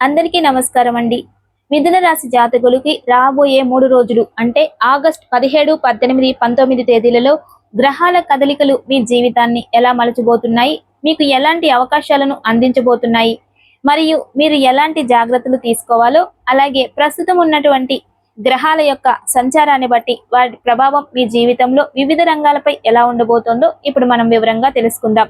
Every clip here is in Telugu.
అందరికీ నమస్కారం అండి. మిథున రాశి జాతకులకి రాబోయే మూడు రోజులు అంటే ఆగస్ట్ పదిహేడు పద్దెనిమిది పంతొమ్మిది తేదీలలో గ్రహాల కదలికలు మీ జీవితాన్ని ఎలా మలచబోతున్నాయి? మీకు ఎలాంటి అవకాశాలను అందించబోతున్నాయి? మరియు మీరు ఎలాంటి జాగ్రత్తలు తీసుకోవాలో అలాగే ప్రస్తుతం ఉన్నటువంటి గ్రహాల యొక్క సంచారాన్ని బట్టి వాటి ప్రభావం మీ జీవితంలో వివిధ రంగాలపై ఎలా ఉండబోతోందో ఇప్పుడు మనం వివరంగా తెలుసుకుందాం.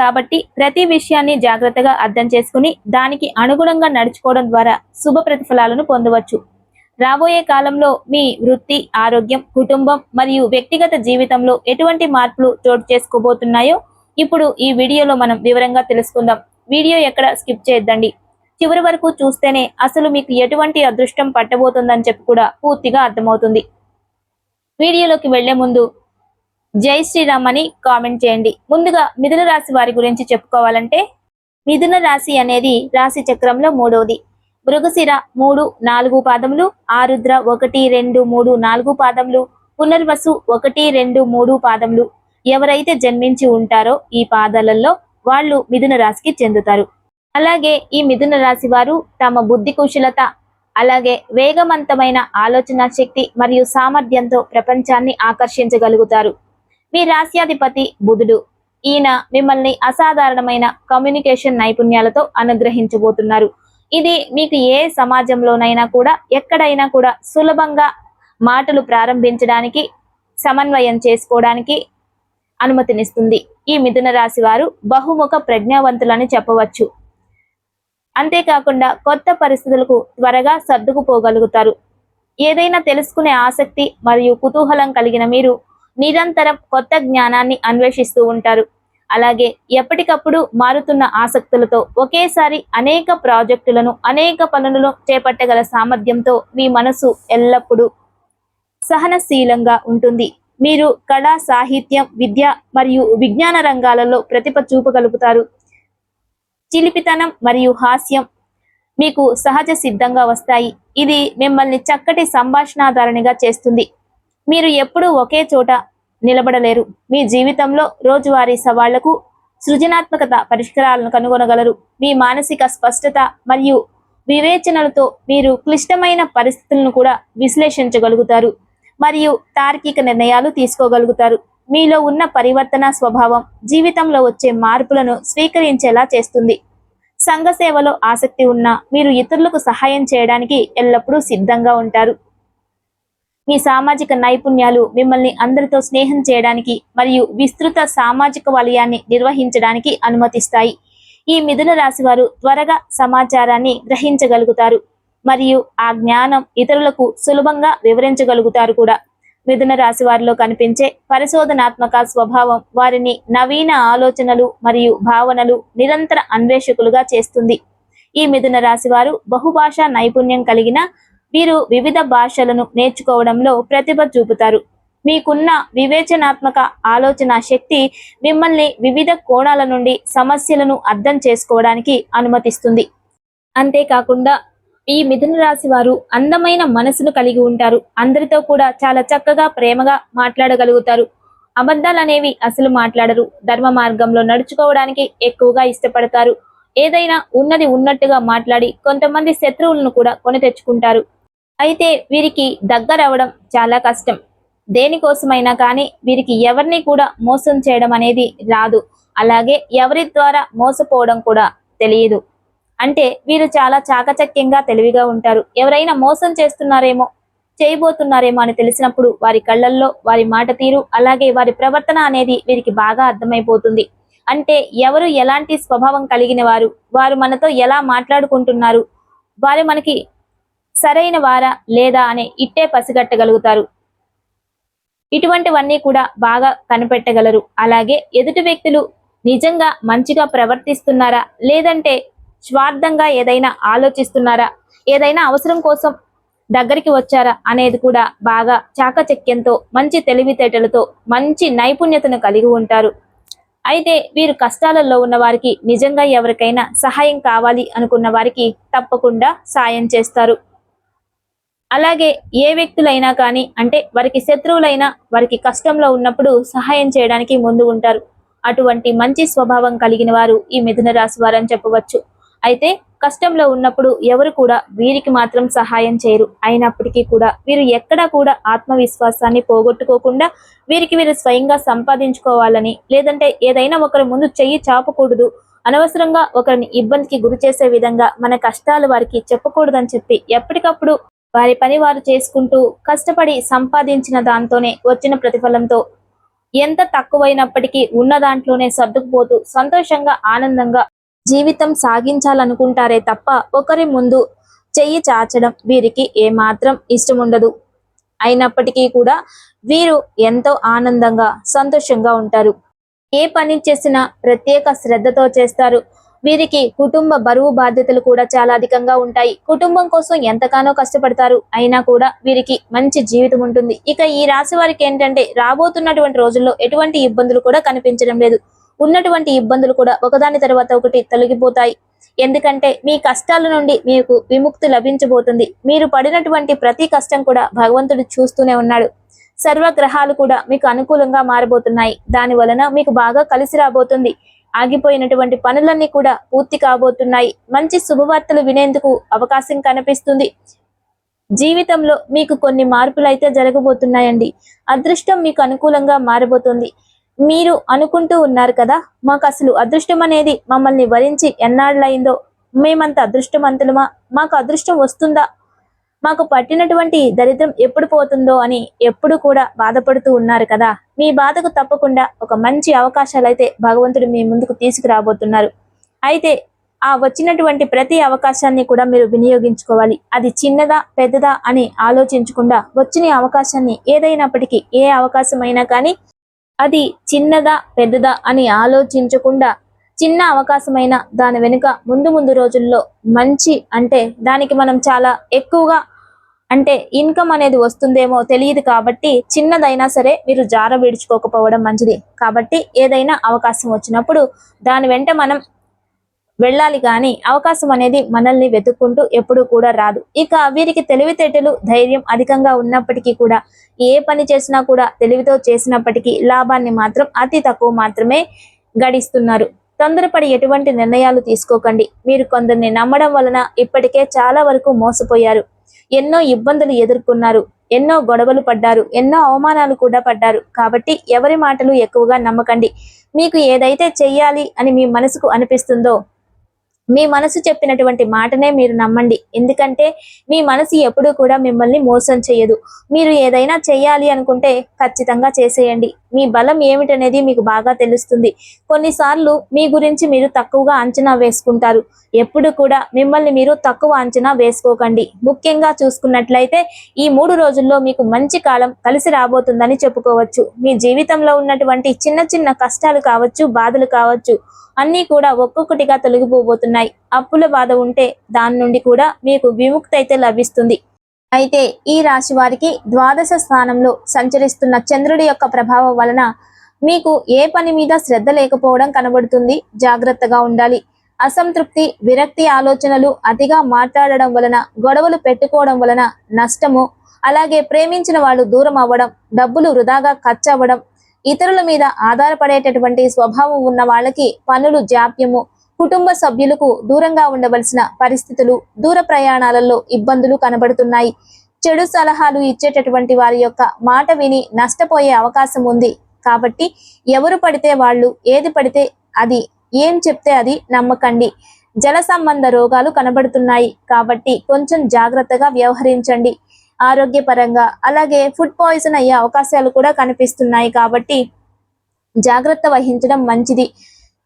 కాబట్టి ప్రతి విషయాన్ని జాగ్రత్తగా అర్థం చేసుకుని దానికి అనుగుణంగా నడుచుకోవడం ద్వారా శుభ ప్రతిఫలాలను పొందవచ్చు. రాబోయే కాలంలో మీ వృత్తి ఆరోగ్యం కుటుంబం మరియు వ్యక్తిగత జీవితంలో ఎటువంటి మార్పులు చోటు చేసుకోబోతున్నాయో ఇప్పుడు ఈ వీడియోలో మనం వివరంగా తెలుసుకుందాం. వీడియో ఎక్కడ స్కిప్ చేయొద్దండి. చివరి వరకు చూస్తేనే అసలు మీకు ఎటువంటి అదృష్టం పట్టబోతుందని చెప్పి కూడా పూర్తిగా అర్థమవుతుంది. వీడియోలోకి వెళ్ళే ముందు జై శ్రీరామ్ అని కామెంట్ చేయండి. ముందుగా మిథున రాశి వారి గురించి చెప్పుకోవాలంటే మిథున రాశి అనేది రాశి చక్రంలో మూడవది మృగశిర మూడు నాలుగు పాదములు ఆరుద్ర ఒకటి రెండు మూడు నాలుగు పాదములు పునర్వసు ఒకటి రెండు మూడు పాదములు. ఎవరైతే జన్మించి ఉంటారో ఈ పాదాలలో వాళ్ళు మిథున రాశికి చెందుతారు. అలాగే ఈ మిథున రాశి వారు తమ బుద్ధి కుశలత అలాగే వేగవంతమైన ఆలోచన శక్తి మరియు సామర్థ్యంతో ప్రపంచాన్ని ఆకర్షించగలుగుతారు. మీ రాశ్యాధిపతి బుధుడు. ఈయన మిమ్మల్ని అసాధారణమైన కమ్యూనికేషన్ నైపుణ్యాలతో అనుగ్రహించబోతున్నారు. ఇది మీకు ఏ సమాజంలోనైనా కూడా ఎక్కడైనా కూడా సులభంగా మాటలు ప్రారంభించడానికి సమన్వయం చేసుకోవడానికి అనుమతినిస్తుంది. ఈ మిథున రాశి వారు బహుముఖ ప్రజ్ఞావంతులని చెప్పవచ్చు. అంతేకాకుండా కొత్త పరిస్థితులకు త్వరగా సర్దుకుపోగలుగుతారు. ఏదైనా తెలుసుకునే ఆసక్తి మరియు కుతూహలం కలిగిన మీరు నిరంతరం కొత్త జ్ఞానాన్ని అన్వేషిస్తూ ఉంటారు. అలాగే ఎప్పటికప్పుడు మారుతున్న ఆసక్తులతో ఒకేసారి అనేక ప్రాజెక్టులను అనేక పనులను చేపట్టగల సామర్థ్యంతో మీ మనసు ఎల్లప్పుడూ సహనశీలంగా ఉంటుంది. మీరు కళ సాహిత్యం విద్య మరియు విజ్ఞాన రంగాలలో ప్రతిభ చూపగలుగుతారు. చిలిపితనం మరియు హాస్యం మీకు సహజ సిద్ధంగా వస్తాయి. ఇది మిమ్మల్ని చక్కటి సంభాషణాధారణిగా చేస్తుంది. మీరు ఎప్పుడూ ఒకే చోట నిలబడలేరు. మీ జీవితంలో రోజువారీ సవాళ్ళకు సృజనాత్మకత పరిష్కారాలను కనుగొనగలరు. మీ మానసిక స్పష్టత మరియు వివేచనలతో మీరు క్లిష్టమైన పరిస్థితులను కూడా విశ్లేషించగలుగుతారు మరియు తార్కిక నిర్ణయాలు తీసుకోగలుగుతారు. మీలో ఉన్న పరివర్తన స్వభావం జీవితంలో వచ్చే మార్పులను స్వీకరించేలా చేస్తుంది. సంఘ సేవలో ఆసక్తి ఉన్న మీరు ఇతరులకు సహాయం చేయడానికి ఎల్లప్పుడూ సిద్ధంగా ఉంటారు. మీ సామాజిక నైపుణ్యాలు మిమ్మల్ని అందరితో స్నేహం చేయడానికి మరియు విస్తృత సామాజిక వలయాన్ని నిర్వహించడానికి అనుమతిస్తాయి. ఈ మిథున రాశి వారు త్వరగా సమాచారాన్ని గ్రహించగలుగుతారు మరియు ఆ జ్ఞానం ఇతరులకు సులభంగా వివరించగలుగుతారు కూడా. మిథున రాశి వారిలో కనిపించే పరిశోధనాత్మక స్వభావం వారిని నవీన ఆలోచనలు మరియు భావనలు నిరంతర అన్వేషకులుగా చేస్తుంది. ఈ మిథున రాశి వారు బహుభాషా నైపుణ్యం కలిగిన వీరు వివిధ భాషలను నేర్చుకోవడంలో ప్రతిభ చూపుతారు. మీకున్న వివేచనాత్మక ఆలోచన శక్తి మిమ్మల్ని వివిధ కోణాల నుండి సమస్యలను అర్థం చేసుకోవడానికి అనుమతిస్తుంది. అంతేకాకుండా ఈ మిథున రాశి వారు అందమైన మనసును కలిగి ఉంటారు. అందరితో కూడా చాలా చక్కగా ప్రేమగా మాట్లాడగలుగుతారు. అబద్ధాలు అనేవి అసలు మాట్లాడరు. ధర్మ మార్గంలో నడుచుకోవడానికి ఎక్కువగా ఇష్టపడతారు. ఏదైనా ఉన్నది ఉన్నట్టుగా మాట్లాడి కొంతమంది శత్రువులను కూడా కొని తెచ్చుకుంటారు. అయితే వీరికి దగ్గరవడం చాలా కష్టం. దేనికోసమైనా కానీ వీరికి ఎవరిని కూడా మోసం చేయడం అనేది రాదు. అలాగే ఎవరి ద్వారా మోసపోవడం కూడా తెలియదు. అంటే వీరు చాలా చాకచక్యంగా తెలివిగా ఉంటారు. ఎవరైనా మోసం చేస్తున్నారేమో చేయబోతున్నారేమో అని తెలిసినప్పుడు వారి కళ్ళల్లో వారి మాట తీరు అలాగే వారి ప్రవర్తన అనేది వీరికి బాగా అర్థమైపోతుంది. అంటే ఎవరు ఎలాంటి స్వభావం కలిగిన వారు వారు మనతో ఎలా మాట్లాడుకుంటున్నారు వారు మనకి సరైన వారా లేదా అనే ఇట్టే పసిగట్టగలుగుతారు. ఇటువంటివన్నీ కూడా బాగా కనిపెట్టగలరు. అలాగే ఎదుటి వ్యక్తులు నిజంగా మంచిగా ప్రవర్తిస్తున్నారా? లేదంటే స్వార్థంగా ఏదైనా ఆలోచిస్తున్నారా? ఏదైనా అవసరం కోసం దగ్గరికి వచ్చారా? అనేది కూడా బాగా చాకచక్యంతో మంచి తెలివితేటలతో మంచి నైపుణ్యతను కలిగి ఉంటారు. అయితే వీరు కష్టాలలో ఉన్న వారికి నిజంగా ఎవరికైనా సహాయం కావాలి అనుకున్న వారికి తప్పకుండా సాయం చేస్తారు. అలాగే ఏ వ్యక్తులైనా కానీ అంటే వారికి శత్రువులైనా వారికి కష్టంలో ఉన్నప్పుడు సహాయం చేయడానికి ముందు ఉంటారు. అటువంటి మంచి స్వభావం కలిగిన వారు ఈ మిథున రాశి వారని చెప్పవచ్చు. అయితే కష్టంలో ఉన్నప్పుడు ఎవరు కూడా వీరికి మాత్రం సహాయం చేయరు. అయినప్పటికీ కూడా వీరు ఎక్కడా కూడా ఆత్మవిశ్వాసాన్ని పోగొట్టుకోకుండా వీరికి వీరు స్వయంగా సంపాదించుకోవాలని లేదంటే ఏదైనా ఒకరి ముందు చెయ్యి చాపకూడదు అనవసరంగా ఒకరిని ఇబ్బందికి గురి చేసే విధంగా మన కష్టాలు వారికి చెప్పకూడదని చెప్పి ఎప్పటికప్పుడు వారి పని వారు చేసుకుంటూ కష్టపడి సంపాదించిన దాంతోనే వచ్చిన ప్రతిఫలంతో ఎంత తక్కువైనప్పటికీ ఉన్న దాంట్లోనే సర్దుకుపోతూ సంతోషంగా ఆనందంగా జీవితం సాగించాలనుకుంటారే తప్ప ఒకరి ముందు చెయ్యి చాచడం వీరికి ఏమాత్రం ఇష్టం ఉండదు అయినప్పటికీ కూడా వీరు ఎంతో ఆనందంగా సంతోషంగా ఉంటారు. ఏ పని చేసినా ప్రత్యేక శ్రద్ధతో చేస్తారు. వీరికి కుటుంబ బరువు బాధ్యతలు కూడా చాలా అధికంగా ఉంటాయి. కుటుంబం కోసం ఎంతగానో కష్టపడతారు. అయినా కూడా వీరికి మంచి జీవితం ఉంటుంది. ఇక ఈ రాశి వారికి ఏంటంటే రాబోతున్నటువంటి రోజుల్లో ఎటువంటి ఇబ్బందులు కూడా కనిపించడం లేదు. ఉన్నటువంటి ఇబ్బందులు కూడా ఒకదాని తర్వాత ఒకటి తొలగిపోతాయి. ఎందుకంటే మీ కష్టాల నుండి మీకు విముక్తి లభించబోతుంది. మీరు పడినటువంటి ప్రతి కష్టం కూడా భగవంతుడు చూస్తూనే ఉన్నాడు. సర్వ గ్రహాలు కూడా మీకు అనుకూలంగా మారబోతున్నాయి. దాని వలన మీకు బాగా కలిసి రాబోతుంది. ఆగిపోయినటువంటి పనులన్నీ కూడా పూర్తి కాబోతున్నాయి. మంచి శుభవార్తలు వినేందుకు అవకాశం కనిపిస్తుంది. జీవితంలో మీకు కొన్ని మార్పులు అయితే జరగబోతున్నాయండి. అదృష్టం మీకు అనుకూలంగా మారబోతుంది. మీరు అనుకుంటూ ఉన్నారు కదా మాకు అసలు అదృష్టం అనేది మమ్మల్ని వరించి ఎన్నాళ్ళయిందో? మేమంత అదృష్టవంతులమా? మాకు అదృష్టం వస్తుందా? మాకు పట్టినటువంటి దరిద్రం ఎప్పుడు పోతుందో అని ఎప్పుడు కూడా బాధపడుతూ ఉన్నారు కదా. మీ బాధకు తప్పకుండా ఒక మంచి అవకాశాలు అయితే భగవంతుడు మీ ముందుకు తీసుకురాబోతున్నారు. అయితే ఆ వచ్చినటువంటి ప్రతి అవకాశాన్ని కూడా మీరు వినియోగించుకోవాలి. అది చిన్నదా పెద్దదా అని ఆలోచించకుండా వచ్చిన అవకాశాన్ని ఏదైనప్పటికీ ఏ అవకాశమైనా కానీ అది చిన్నదా పెద్దదా అని ఆలోచించకుండా చిన్న అవకాశమైన దాని వెనుక ముందు ముందు రోజుల్లో మంచి అంటే దానికి మనం చాలా ఎక్కువగా అంటే ఇన్కమ్ అనేది వస్తుందేమో తెలియదు కాబట్టి చిన్నదైనా సరే మీరు జార విడుచుకోకపోవడం మంచిది. కాబట్టి ఏదైనా అవకాశం వచ్చినప్పుడు దాని వెంట మనం వెళ్ళాలి కానీ అవకాశం అనేది మనల్ని వెతుక్కుంటూ ఎప్పుడూ కూడా రాదు. ఇక వీరికి తెలివితేటలు ధైర్యం అధికంగా ఉన్నప్పటికీ కూడా ఏ పని చేసినా కూడా తెలివితో చేసినప్పటికీ లాభాన్ని మాత్రం అతి తక్కువ మాత్రమే గడిస్తున్నారు. తొందరపడి ఎటువంటి నిర్ణయాలు తీసుకోకండి. మీరు కొందరిని నమ్మడం వలన ఇప్పటికే చాలా వరకు మోసపోయారు. ఎన్నో ఇబ్బందులు ఎదుర్కొన్నారు ఎన్నో గొడవలు పడ్డారు ఎన్నో అవమానాలు కూడా పడ్డారు. కాబట్టి ఎవరి మాటలు ఎక్కువగా నమ్మకండి. మీకు ఏదైతే చెయ్యాలి అని మీ మనసుకు అనిపిస్తుందో మీ మనసు చెప్పినటువంటి మాటనే మీరు నమ్మండి. ఎందుకంటే మీ మనసు ఎప్పుడూ కూడా మిమ్మల్ని మోసం చేయదు. మీరు ఏదైనా చేయాలి అనుకుంటే ఖచ్చితంగా చేసేయండి. మీ బలం ఏమిటనేది మీకు బాగా తెలుస్తుంది. కొన్నిసార్లు మీ గురించి మీరు తక్కువగా అంచనా వేసుకుంటారు. ఎప్పుడు కూడా మిమ్మల్ని మీరు తక్కువ అంచనా వేసుకోకండి. ముఖ్యంగా చూసుకున్నట్లయితే ఈ మూడు రోజుల్లో మీకు మంచి కాలం కలిసి రాబోతుందని చెప్పుకోవచ్చు. మీ జీవితంలో ఉన్నటువంటి చిన్న చిన్న కష్టాలు కావచ్చు బాధలు కావచ్చు అన్నీ కూడా ఒక్కొక్కటిగా తొలగిపోబోతున్నాయి. అప్పుల బాధ ఉంటే దాని నుండి కూడా మీకు విముక్తి అయితే లభిస్తుంది. అయితే ఈ రాశి వారికి ద్వాదశ స్థానంలో సంచరిస్తున్న చంద్రుడి యొక్క ప్రభావం వలన మీకు ఏ పని మీద శ్రద్ధ లేకపోవడం కనబడుతుంది. జాగ్రత్తగా ఉండాలి. అసంతృప్తి విరక్తి ఆలోచనలు అతిగా మాట్లాడడం వలన గొడవలు పెట్టుకోవడం వలన నష్టము అలాగే ప్రేమించిన వాళ్ళు దూరం అవ్వడం డబ్బులు వృధాగా ఖర్చు అవ్వడం ఇతరుల మీద ఆధారపడేటటువంటి స్వభావం ఉన్న వాళ్ళకి పనులు జాప్యము కుటుంబ సభ్యులకు దూరంగా ఉండవలసిన పరిస్థితులు దూర ప్రయాణాలలో ఇబ్బందులు కనబడుతున్నాయి. చెడు సలహాలు ఇచ్చేటటువంటి వారి యొక్క మాట విని నష్టపోయే అవకాశం ఉంది. కాబట్టి ఎవరు పడితే వాళ్ళు ఏది పడితే అది ఏం చెప్తే అది నమ్మకండి. జల సంబంధ రోగాలు కనబడుతున్నాయి. కాబట్టి కొంచెం జాగ్రత్తగా వ్యవహరించండి. ఆరోగ్యపరంగా అలాగే ఫుడ్ పాయిజన్ అయ్యే అవకాశాలు కూడా కనిపిస్తున్నాయి. కాబట్టి జాగ్రత్త వహించడం మంచిది.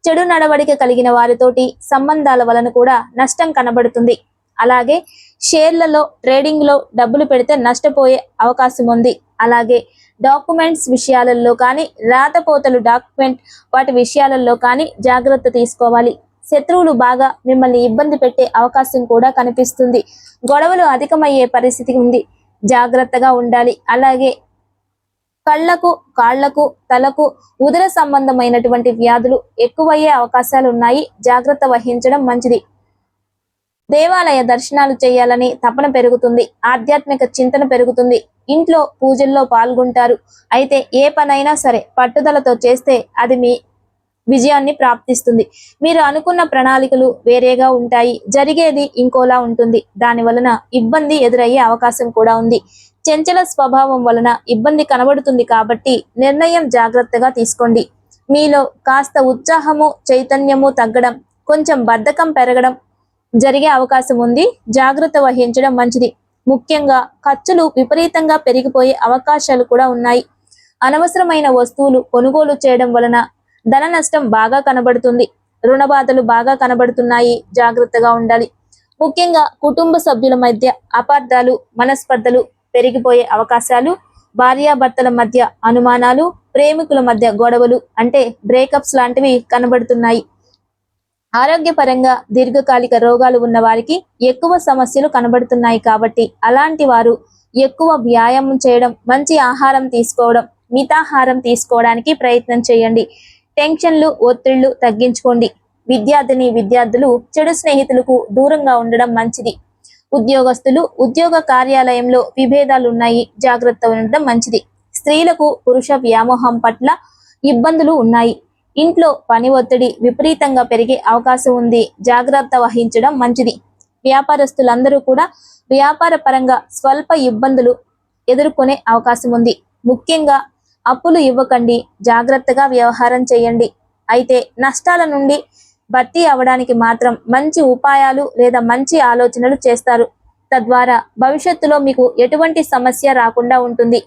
చెడు నడవడిక కలిగిన వారితోటి సంబంధాల వలన కూడా నష్టం కనబడుతుంది. అలాగే షేర్లలో ట్రేడింగ్లో డబ్బులు పెడితే నష్టపోయే అవకాశం ఉంది. అలాగే డాక్యుమెంట్స్ విషయాలలో కానీ రాతపోతలు డాక్యుమెంట్ వాటి విషయాలలో కానీ జాగ్రత్త తీసుకోవాలి. శత్రువులు బాగా మిమ్మల్ని ఇబ్బంది పెట్టే అవకాశం కూడా కనిపిస్తుంది. గొడవలు అధికమయ్యే పరిస్థితి ఉంది. జాగ్రత్తగా ఉండాలి. అలాగే కళ్ళకు కాళ్ళకు తలకు ఉదర సంబంధమైనటువంటి వ్యాధులు ఎక్కువయ్యే అవకాశాలు ఉన్నాయి జాగ్రత్త వహించడం మంచిది. దేవాలయ దర్శనాలు చేయాలని తపన పెరుగుతుంది. ఆధ్యాత్మిక చింతన పెరుగుతుంది. ఇంట్లో పూజల్లో పాల్గొంటారు. అయితే ఏ పనైనా సరే పట్టుదలతో చేస్తే అది మీ విజయాన్ని ప్రాప్తిస్తుంది. మీరు అనుకున్న ప్రణాళికలు వేరేగా ఉంటాయి. జరిగేది ఇంకోలా ఉంటుంది. దాని వలన ఇబ్బంది ఎదురయ్యే అవకాశం కూడా ఉంది. చెంచల స్వభావం వలన ఇబ్బంది కనబడుతుంది కాబట్టి నిర్ణయం జాగ్రత్తగా తీసుకోండి. మీలో కాస్త ఉత్సాహము చైతన్యము తగ్గడం కొంచెం బద్ధకం పెరగడం జరిగే అవకాశం ఉంది. జాగ్రత్త వహించడం మంచిది. ముఖ్యంగా ఖర్చులు విపరీతంగా పెరిగిపోయే అవకాశాలు కూడా ఉన్నాయి. అనవసరమైన వస్తువులు కొనుగోలు చేయడం వలన ధన నష్టం బాగా కనబడుతుంది. రుణ బాధలు బాగా కనబడుతున్నాయి. జాగ్రత్తగా ఉండాలి. ముఖ్యంగా కుటుంబ సభ్యుల మధ్య అపార్థాలు మనస్పర్ధలు పెరిగిపోయే అవకాశాలు భార్యాభర్తల మధ్య అనుమానాలు ప్రేమికుల మధ్య గొడవలు అంటే బ్రేకప్స్ లాంటివి కనబడుతున్నాయి. ఆరోగ్యపరంగా దీర్ఘకాలిక రోగాలు ఉన్న వారికి ఎక్కువ సమస్యలు కనబడుతున్నాయి కాబట్టి అలాంటి వారు ఎక్కువ వ్యాయామం చేయడం మంచి ఆహారం తీసుకోవడం మితాహారం తీసుకోవడానికి ప్రయత్నం చేయండి. టెన్షన్లు ఒత్తిళ్ళు తగ్గించుకోండి. విద్యార్థిని విద్యార్థులు చెడు స్నేహితులకు దూరంగా ఉండడం మంచిది. ఉద్యోగస్తులు ఉద్యోగ కార్యాలయంలో విభేదాలు ఉన్నాయి జాగ్రత్త ఉండడం మంచిది. స్త్రీలకు పురుష వ్యామోహం పట్ల ఇబ్బందులు ఉన్నాయి. ఇంట్లో పని ఒత్తిడి విపరీతంగా పెరిగే అవకాశం ఉంది. జాగ్రత్త వహించడం మంచిది. వ్యాపారస్తులందరూ కూడా వ్యాపార పరంగా స్వల్ప ఇబ్బందులు ఎదుర్కొనే అవకాశం ఉంది. ముఖ్యంగా అప్పులు ఇవ్వకండి. జాగ్రత్తగా వ్యవహారం చేయండి. అయితే నష్టాల నుండి భర్తీ అవ్వడానికి మాత్రం మంచి ఉపాయాలు లేదా మంచి ఆలోచనలు చేస్తారు. తద్వారా భవిష్యత్తులో మీకు ఎటువంటి సమస్య రాకుండా ఉంటుంది.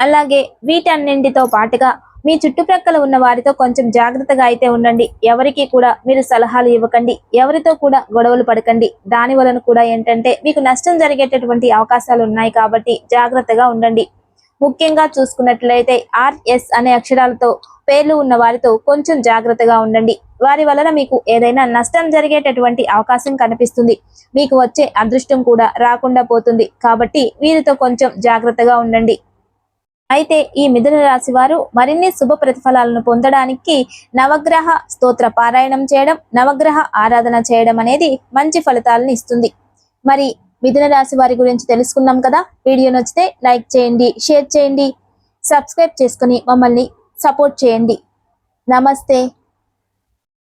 అలాగే వీటన్నింటితో పాటుగా మీ చుట్టుప్రక్కల ఉన్న వారితో కొంచెం జాగ్రత్తగా అయితే ఉండండి. ఎవరికి కూడా మీరు సలహాలు ఇవ్వకండి. ఎవరితో కూడా గొడవలు పడకండి. దాని వలన కూడా ఏంటంటే మీకు నష్టం జరిగేటటువంటి అవకాశాలు ఉన్నాయి కాబట్టి జాగ్రత్తగా ఉండండి. ముఖ్యంగా చూసుకున్నట్లయితే ఆర్ఎస్ అనే అక్షరాలతో పేర్లు ఉన్న వారితో కొంచెం జాగ్రత్తగా ఉండండి. వారి వలన మీకు ఏదైనా నష్టం జరిగేటటువంటి అవకాశం కనిపిస్తుంది. మీకు వచ్చే అదృష్టం కూడా రాకుండా పోతుంది. కాబట్టి వీరితో కొంచెం జాగ్రత్తగా ఉండండి. అయితే ఈ మిథున రాశి వారు మరిన్ని శుభ ప్రతిఫలాలను పొందడానికి నవగ్రహ స్తోత్ర పారాయణం చేయడం నవగ్రహ ఆరాధన చేయడం అనేది మంచి ఫలితాలను ఇస్తుంది. మరి మిథున రాశి వారి గురించి తెలుసుకున్నాం కదా? వీడియో నచ్చితే లైక్ చేయండి షేర్ చేయండి సబ్స్క్రైబ్ చేసుకుని మమ్మల్ని సపోర్ట్ చేయండి. నమస్తే.